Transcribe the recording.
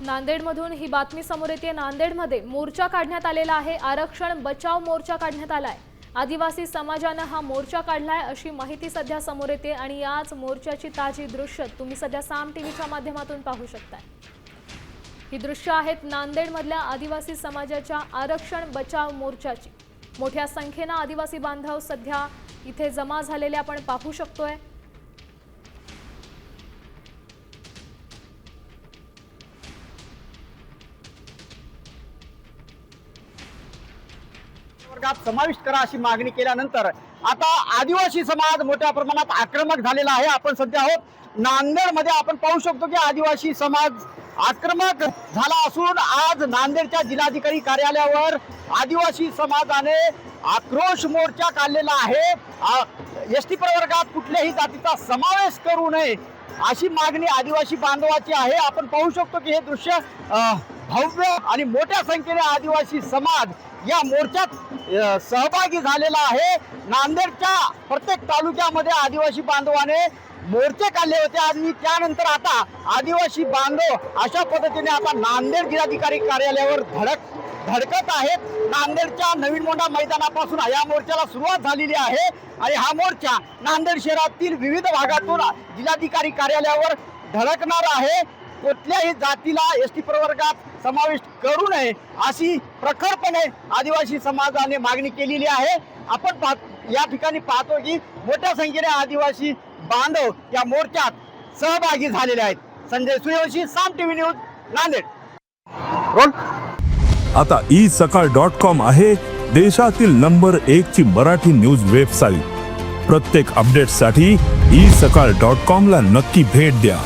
नांदेडमधून ही बातमी समोर येते. नांदेडमध्ये मोर्चा काढण्यात आलेला आहे. आरक्षण बचाव मोर्चा काढण्यात आलाय. आदिवासी समाजानं हा मोर्चा काढलाय अशी माहिती सध्या समोर येते आणि याच मोर्चाची ताजी दृश्य तुम्ही सध्या साम टीव्हीच्या माध्यमातून पाहू शकताय. ही दृश्य आहेत नांदेडमधल्या आदिवासी समाजाच्या आरक्षण बचाव मोर्चाची. मोठ्या संख्येनं आदिवासी बांधव सध्या इथे जमा झालेले आपण पाहू शकतोय. वर्गात समाविष्ट करा अशी मागणी केल्यानंतर आता आदिवासी समाज मोठ्या प्रमाणात आक्रमक झालेला आहे. आपण सध्या आहोत. नांदेडमध्ये आपण पाहू शकतो की आदिवासी समाज आक्रमक झाला असून आज नांदेडच्या जिल्हाधिकारी कार्यालयावर आदिवासी समाजाने आक्रोश मोर्चा काढलेला आहे. एस टी प्रवर्गात कुठल्याही जातीचा समावेश करू नये अशी मागणी आदिवासी बांधवाची आहे. आपण पाहू शकतो की हे दृश्य भव्य आणि मोठ्या संख्येने आदिवासी समाज या मोर्चात सहभागी झालेला आहे. नांदेडच्या प्रत्येक तालुक्यामध्ये आदिवासी बांधवाने मोर्चे काढले होते. आणि त्यानंतर आता आदिवासी बांधव अशा पद्धतीने आता नांदेड जिल्हाधिकारी कार्यालयावर धडक धडकत आहेत. नांदेडच्या नवीन मोंढा मैदानापासून या मोर्चाला सुरुवात झालेली आहे आणि हा मोर्चा नांदेड शहरातील विविध भागातून जिल्हाधिकारी कार्यालयावर धडकणार आहे. कुठल्याही जातीला एस टी प्रवर्गात समाविष्ट करू नये अशी प्रखरपणे आदिवासी समाजाने मागणी केलेली आहे. आपण पाहत या ठिकाणी पाहतो की मोठ्या संख्येने आदिवासी बांधव या मोर्चात सहभागी झालेले आहेत. Sanjay Suryavanshi Saam TV news Nanded. आता ई सकाळ डॉट कॉम आहे देशातील नंबर एक ची मराठी न्यूज वेबसाईट. प्रत्येक अपडेटसाठी ई सकाळ डॉट कॉम ला नक्की भेट द्या.